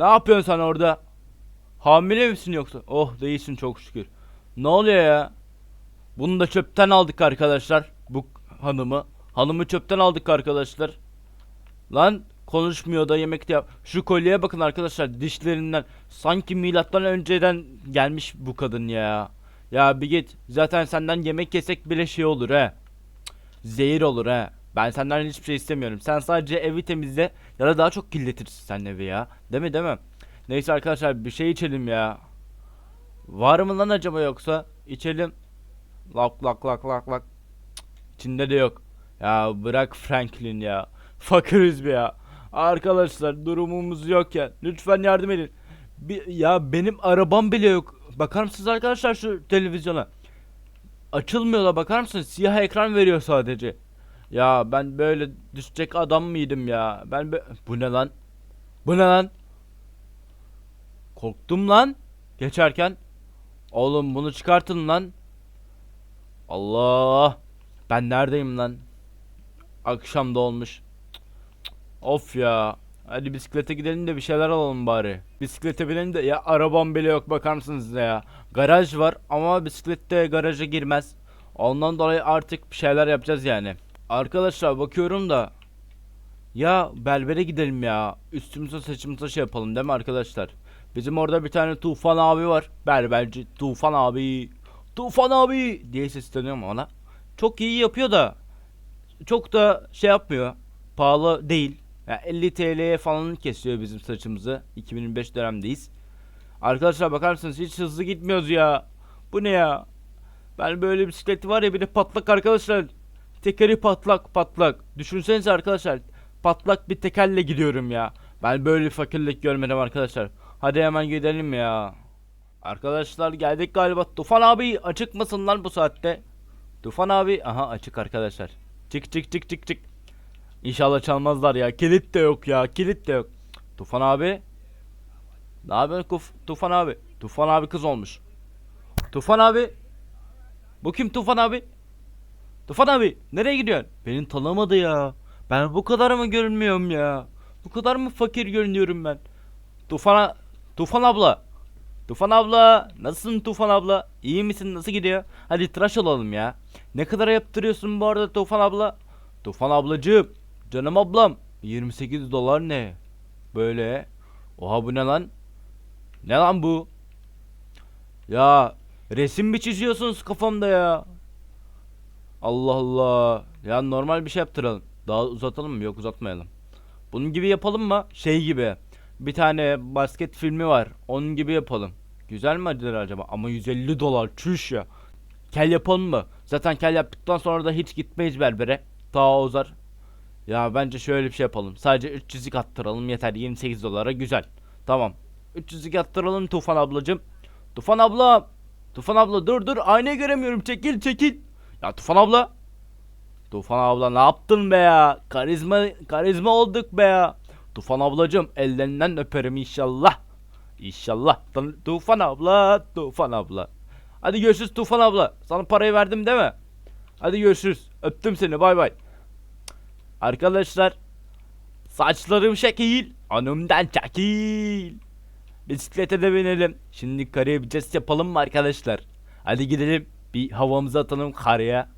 Ne yapıyorsun sen orada? Hamile misin yoksa? Oh değilsin çok şükür. Ne oluyor ya? Bunu da çöpten aldık arkadaşlar. Bu hanımı. Hanımı çöpten aldık arkadaşlar. Lan konuşmuyor da yemek de yap. Şu kolyeye bakın arkadaşlar dişlerinden. Sanki milattan önceden gelmiş bu kadın ya. Ya bir git. Zaten senden yemek yesek bile şey olur he. Zehir olur he. Ben senden hiçbir şey istemiyorum. Sen sadece evi temizle ya da daha çok kirletirsin sen evi ya. Değil mi değil mi? Neyse arkadaşlar bir şey içelim ya. Var mı lan acaba yoksa? İçelim. Lak lak lak lak lak. İçinde de yok. Ya bırak Franklin ya. Fakiriz bir ya. Arkadaşlar durumumuz yok ya. Lütfen yardım edin. Bir, ya benim arabam bile yok. Bakar mısınız arkadaşlar şu televizyona? Açılmıyor da bakar mısınız? Siyah ekran veriyor sadece. Ya ben böyle düşecek adam mıydım ya? Ben be- Bu ne lan? Bu ne lan? Korktum lan. Geçerken. Oğlum bunu çıkartın lan. Allah. Ben neredeyim lan? Akşam da olmuş. Of ya. Hadi bisiklete gidelim de bir şeyler alalım bari. Bisiklete binelim de ya arabam bile yok bakar mısınız ya. Garaj var ama bisiklette garaja girmez. Ondan dolayı artık bir şeyler yapacağız yani. Arkadaşlar bakıyorum da ya berbere gidelim ya. Üstümüze saçımıza şey yapalım değil mi arkadaşlar? Bizim orada bir tane Tufan abi var. Berberci Tufan abi. Tufan abi diye sesleniyorum ona. Çok iyi yapıyor da çok da şey yapmıyor. Pahalı değil. Ya 50 TL'ye falan kesiyor bizim saçımızı. 2025 dönemdeyiz. Arkadaşlar bakar mısınız hiç hızlı gitmiyoruz ya. Bu ne ya? Ben böyle bisikleti var ya bir de patlak arkadaşlar. Tekeri patlak patlak. Düşünsenize arkadaşlar. Patlak bir tekerle gidiyorum ya. Ben böyle fakirlik görmedim arkadaşlar. Hadi hemen gidelim ya. Arkadaşlar geldik galiba. Tufan abi açık mısın lan bu saatte? Tufan abi aha açık arkadaşlar. Çık çık çık çık çık. İnşallah çalmazlar ya. Kilit de yok ya. Kilit de yok. Tufan abi. Ne yapıyorsun Kuf- Tufan abi? Tufan abi kız olmuş. Tufan abi. Bu kim Tufan abi? Tufan abi nereye gidiyorsun? Beni tanımadı ya. Ben bu kadar mı görünmüyorum ya? Bu kadar mı fakir görünüyorum ben? Tufan Tufan abla. Tufan abla, nasılsın Tufan abla? İyi misin? Nasıl gidiyor? Hadi tıraş olalım ya. Ne kadar yaptırıyorsun bu arada Tufan abla? Tufan ablacığım, canım ablam. 28 dolar ne? Böyle. Oha bu ne lan? Ne lan bu? Ya resim mi çiziyorsunuz kafamda ya? Allah Allah. Ya normal bir şey yaptıralım. Daha uzatalım mı? Yok uzatmayalım. Bunun gibi yapalım mı? Şey gibi. Bir tane basket filmi var. Onun gibi yapalım. Güzel mi acaba? Ama 150 dolar çüş ya. Kel yapalım mı? Zaten kel yaptıktan sonra da hiç gitmeyiz berbere. Ta uzar. Ya bence şöyle bir şey yapalım. Sadece 300'lük attıralım yeter. 28 dolara güzel. Tamam. 300'lük attıralım Tufan ablacım. Tufan abla. Tufan abla dur dur aynayı göremiyorum. Çekil çekil. Ya Tufan abla. Tufan abla ne yaptın be ya? Karizma karizma olduk be ya. Tufan ablacım ellerinden öperim inşallah. İnşallah. Tufan abla, Tufan abla. Hadi görüşürüz Tufan abla. Sana parayı verdim değil mi? Hadi görüşürüz. Öptüm seni. Bay bay. Arkadaşlar saçlarım şekil, önümden çekil. Bisiklete de binelim. Şimdi karaya bir yapalım mı arkadaşlar? Hadi gidelim. Bir havamızı atalım karaya.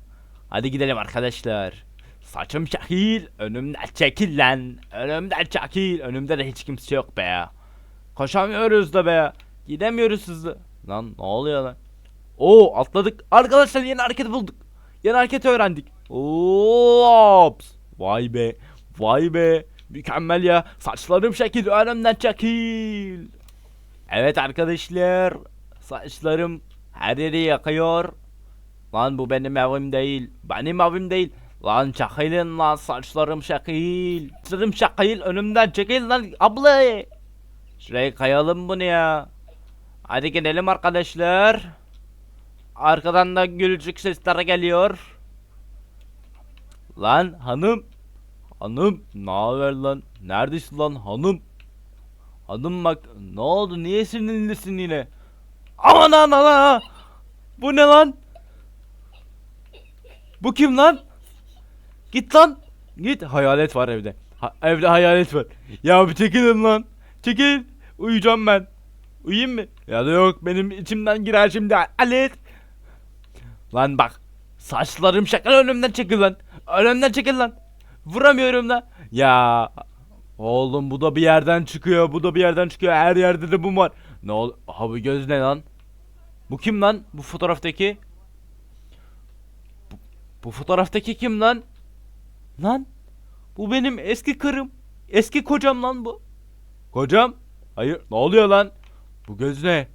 Hadi gidelim arkadaşlar. Saçım şekil, önümden çekil lan. Önümden çekil. Önümde de hiç kimse yok be. Koşamıyoruz da be. Gidemiyoruz hızlı. Lan ne oluyor lan? Oo atladık. Arkadaşlar yeni hareket bulduk. Yeni hareket öğrendik. Ops. Vay be. Vay be. Mükemmel ya. Saçlarım şekil önümden çekil. Evet arkadaşlar. Saçlarım her yeri yakıyor. Lan bu benim evim değil. Benim evim değil. Lan çekilin lan saçlarım şekil. Saçlarım şekil önümden çekil lan abla. Şuraya kayalım bunu ya. Hadi gidelim arkadaşlar. Arkadan da gülücük sesler geliyor. Lan hanım. Hanım ne haber lan? Neredesin lan hanım? Hanım bak ne oldu? Niye sinirlisin yine? Aman ana ana. Bu ne lan? Bu kim lan? Git lan. Git. Hayalet var evde. Ha- evde hayalet var. Ya bir çekilin lan. Çekil. Uyuyacağım ben. Uyuyayım mı? Ya da yok benim içimden girer şimdi Halit. Lan bak. Saçlarım şakal önümden çekil lan. Önümden çekil lan. Vuramıyorum da. Ya. Oğlum bu da bir yerden çıkıyor. Bu da bir yerden çıkıyor. Her yerde de bu var. Ne ol? Ha bu göz ne lan? Bu kim lan? Bu fotoğraftaki? Bu, fotoğraftaki kim lan? Lan? Bu benim eski karım. Eski kocam lan bu. Kocam? Hayır. Ne oluyor lan? Bu göz ne?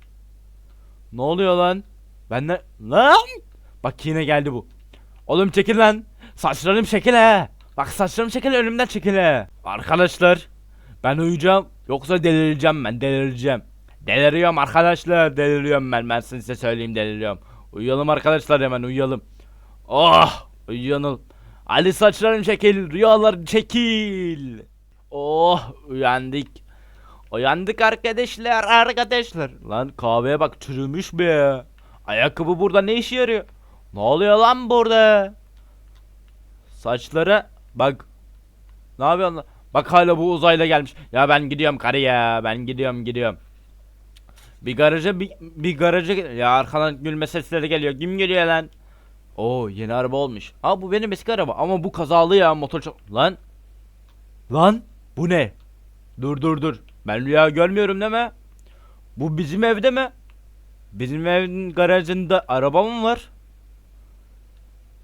Ne oluyor lan? Ben ne? Lan! Bak yine geldi bu. Oğlum çekil lan. Saçlarım şekil he. Bak saçlarım şekil önümden çekil he. Arkadaşlar. Ben uyuyacağım. Yoksa delireceğim ben delireceğim. Deliriyorum arkadaşlar. Deliriyorum ben. Ben size söyleyeyim deliriyorum. Uyuyalım arkadaşlar hemen uyuyalım. Oh! Uyuyalım. Ali saçlarım şekil. Rüyalar çekil. Oh! Uyandık. Uyandık arkadaşlar arkadaşlar. Lan kahveye bak çürümüş be. Ayakkabı burada ne işe yarıyor? Ne oluyor lan burada? Saçları bak. Ne yapıyorsun lan? Bak hala bu uzayla gelmiş. Ya ben gidiyorum karı ya. Ben gidiyorum gidiyorum. Bir garaja bir, bir garaja ya arkadan gülme sesleri geliyor. Kim geliyor lan? Oo yeni araba olmuş. Aa bu benim eski araba ama bu kazalı ya motor çok... Lan. Lan bu ne? Dur dur dur. Ben rüya görmüyorum mi? Bu bizim evde mi? Bizim evin garajında araba mı var?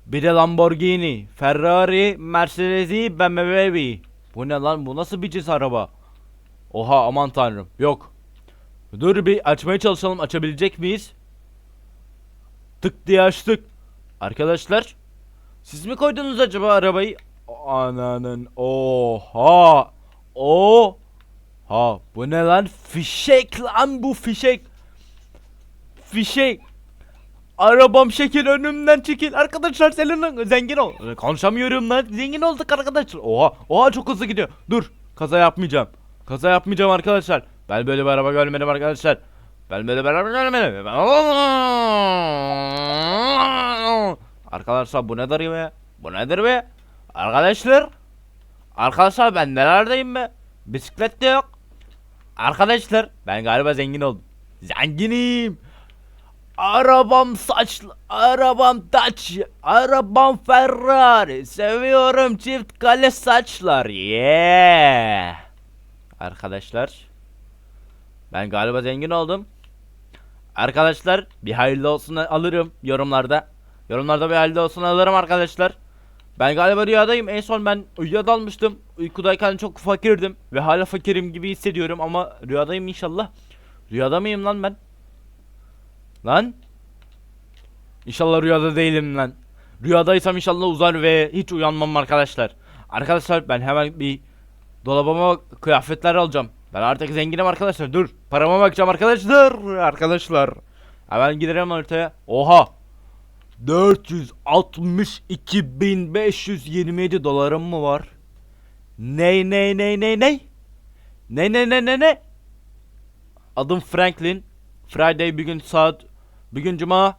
Bir de Lamborghini, Ferrari, Mercedes'i, BMW. Bu ne lan? Bu nasıl bir cins araba? Oha aman tanrım. Yok. Dur bir açmaya çalışalım. Açabilecek miyiz? Tık diye açtık. Arkadaşlar. Siz mi koydunuz acaba arabayı? Ananın. Oha. O. Ha bu ne lan? Fişek lan bu fişek. Fişek. Arabam şekil önümden çekil. Arkadaşlar senin zengin ol. Konuşamıyorum lan. Zengin olduk arkadaşlar. Oha. Oha çok hızlı gidiyor. Dur. Kaza yapmayacağım. Kaza yapmayacağım arkadaşlar. Ben böyle bir araba görmedim arkadaşlar. Ben böyle bir araba görmedim. Arkadaşlar bu nedir be? Bu nedir be? Arkadaşlar. Arkadaşlar ben nelerdeyim be? Bisiklet de yok. Arkadaşlar ben galiba zengin oldum. Zenginim. Arabam saçlı, arabam taç, arabam Ferrari. Seviyorum çift kale saçlar. Yeah. Arkadaşlar. Ben galiba zengin oldum. Arkadaşlar bir hayırlı olsun alırım yorumlarda. Yorumlarda bir hayırlı olsun alırım arkadaşlar. Ben galiba rüyadayım. En son ben uyuya dalmıştım. Uykudayken çok fakirdim. Ve hala fakirim gibi hissediyorum ama rüyadayım inşallah. Rüyada mıyım lan ben? Lan? İnşallah rüyada değilim lan. Rüyadaysam inşallah uzar ve hiç uyanmam arkadaşlar. Arkadaşlar ben hemen bir dolabıma kıyafetler alacağım. Ben artık zenginim arkadaşlar. Dur. Parama bakacağım arkadaşlar. Arkadaşlar. Hemen giderim ortaya. Oha. 462.527 dolarım mı var? Ney ney ney ney ney? Ne ne ne ne ne? Adım Franklin. Friday bir gün saat bir gün cuma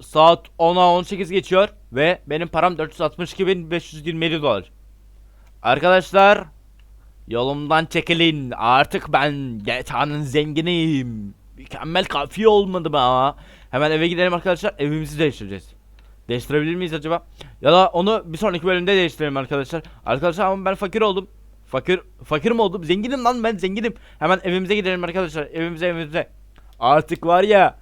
saat 10'a 18 geçiyor ve benim param 462.527 dolar. Arkadaşlar yolumdan çekilin. Artık ben GTA'nın zenginiyim. Mükemmel kafiye olmadı mı ama? Hemen eve gidelim arkadaşlar. Evimizi değiştireceğiz. Değiştirebilir miyiz acaba? Ya da onu bir sonraki bölümde değiştirelim arkadaşlar. Arkadaşlar ama ben fakir oldum. Fakir fakir mi oldum? Zenginim lan ben zenginim. Hemen evimize gidelim arkadaşlar. Evimize evimize. Artık var ya.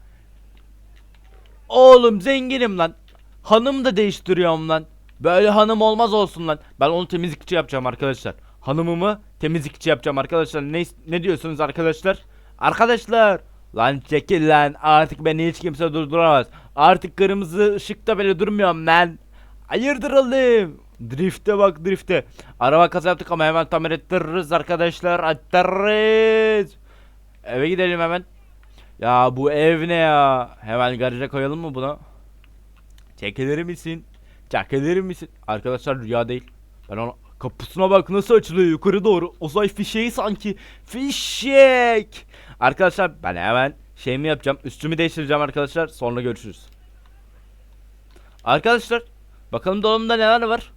Oğlum zenginim lan. Hanım da değiştiriyorum lan. Böyle hanım olmaz olsun lan. Ben onu temizlikçi yapacağım arkadaşlar. Hanımımı temizlikçi yapacağım arkadaşlar. Ne ne diyorsunuz arkadaşlar? Arkadaşlar. Lan çekil lan. Artık beni hiç kimse durduramaz. Artık kırmızı ışıkta bile durmuyorum lan. Hayırdır oğlum? Drift'e bak drift'e. Araba kaza ama hemen tamir ettiririz arkadaşlar. Ettiririz. Eve gidelim hemen. Ya bu ev ne ya? Hemen garaja koyalım mı bunu? Çekilir misin? Çekilir misin? Arkadaşlar rüya değil. Ben ona kapısına bak nasıl açılıyor yukarı doğru. Uzay fişeği sanki. Fişek. Arkadaşlar ben hemen şeyimi yapacağım. Üstümü değiştireceğim arkadaşlar. Sonra görüşürüz. Arkadaşlar bakalım dolabımda neler var?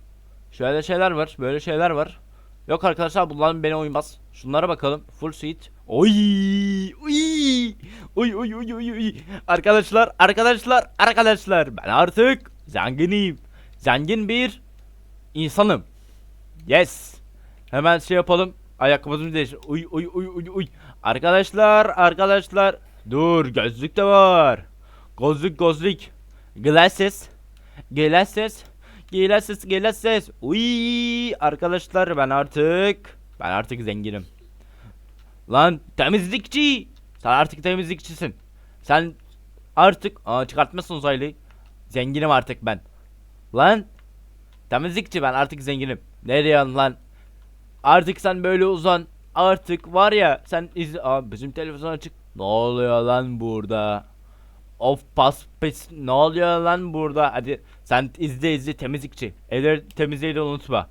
Şöyle şeyler var, böyle şeyler var. Yok arkadaşlar bunlar bana uymaz. Şunlara bakalım. Full seat. Oy, uy, uy, uy, uy, uy, uy. Arkadaşlar, arkadaşlar, arkadaşlar. Ben artık zenginim. Zengin bir insanım. Yes. Hemen şey yapalım. Ayakkabımızı değiş. Uy, uy, uy, uy, uy. Arkadaşlar, arkadaşlar. Dur, gözlük de var. Gözlük, gözlük. Glasses. Glasses. Glasses, glasses. Uy, arkadaşlar ben artık ben artık zenginim. Lan temizlikçi. Sen artık temizlikçisin. Sen artık aa çıkartmasın uzaylıyı. Zenginim artık ben. Lan temizlikçi ben artık zenginim. Ne diyorsun lan? Artık sen böyle uzan. Artık var ya sen izle. Aa bizim televizyon açık. Ne oluyor lan burada? Of pas pes ne oluyor lan burada? Hadi sen izle izle temizlikçi. Evleri temizleyi de unutma.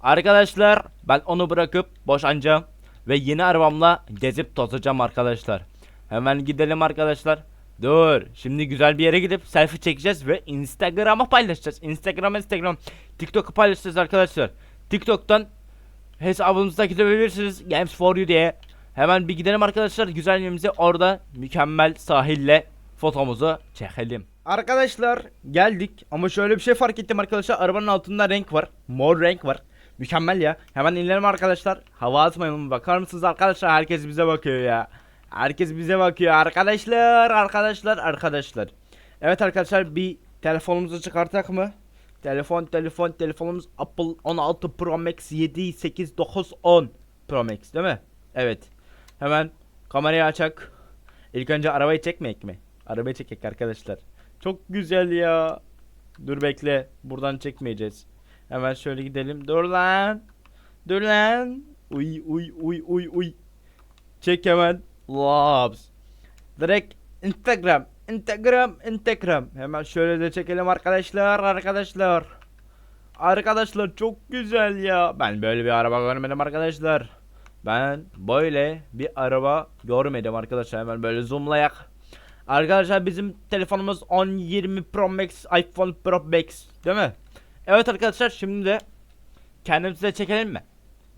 Arkadaşlar ben onu bırakıp boşanacağım. Ve yeni arabamla gezip tozacağım arkadaşlar. Hemen gidelim arkadaşlar. Dur. Şimdi güzel bir yere gidip selfie çekeceğiz ve Instagram'a paylaşacağız. Instagram, Instagram, TikTok'a paylaşacağız arkadaşlar. TikTok'tan hesabımıza gidebilirsiniz. Games for you diye. Hemen bir gidelim arkadaşlar. Güzel yerimize orada mükemmel sahille fotomuzu çekelim. Arkadaşlar geldik ama şöyle bir şey fark ettim arkadaşlar. Arabanın altında renk var. Mor renk var. Mükemmel ya. Hemen inelim arkadaşlar. Hava atmayalım. Bakar mısınız arkadaşlar? Herkes bize bakıyor ya. Herkes bize bakıyor arkadaşlar. Arkadaşlar. Arkadaşlar. Evet arkadaşlar bir telefonumuzu çıkartak mı? Telefon telefon telefonumuz Apple 16 Pro Max 7 8 9 10 Pro Max değil mi? Evet. Hemen kamerayı açak. İlk önce arabayı çekmeyek mi? Arabayı çekek arkadaşlar. Çok güzel ya. Dur bekle. Buradan çekmeyeceğiz. Hemen şöyle gidelim. Dur lan. Dur lan. Uy uy uy uy uy. Çek hemen. Labs. Direkt Instagram. Instagram. Instagram. Hemen şöyle de çekelim arkadaşlar. Arkadaşlar. Arkadaşlar çok güzel ya. Ben böyle bir araba görmedim arkadaşlar. Ben böyle bir araba görmedim arkadaşlar. Hemen böyle zoomlayak. Arkadaşlar bizim telefonumuz 10-20 Pro Max iPhone Pro Max değil mi? Evet arkadaşlar şimdi de kendimize çekelim mi?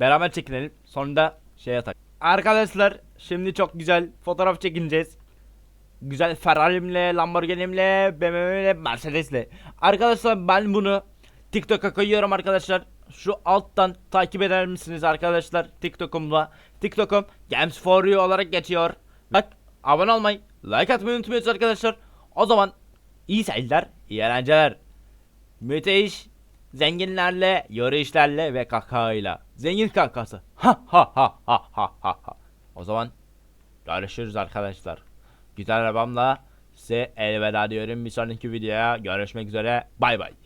Beraber çekinelim. Sonunda şey atak. Arkadaşlar şimdi çok güzel fotoğraf çekineceğiz. Güzel Ferrari'mle, Lamborghini'mle, BMW'le, Mercedes'le. Arkadaşlar ben bunu TikTok'a koyuyorum arkadaşlar. Şu alttan takip eder misiniz arkadaşlar TikTok'umla? TikTok'um Games for You olarak geçiyor. Bak abone olmayı, like atmayı unutmuyorsunuz arkadaşlar. O zaman iyi seyirler, iyi eğlenceler. Müthiş zenginlerle, yürüyüşlerle ve kakayla. Zengin kakası. Ha ha ha ha ha ha. O zaman görüşürüz arkadaşlar. Güzel arabamla size elveda diyorum. Bir sonraki videoya görüşmek üzere. Bay bay.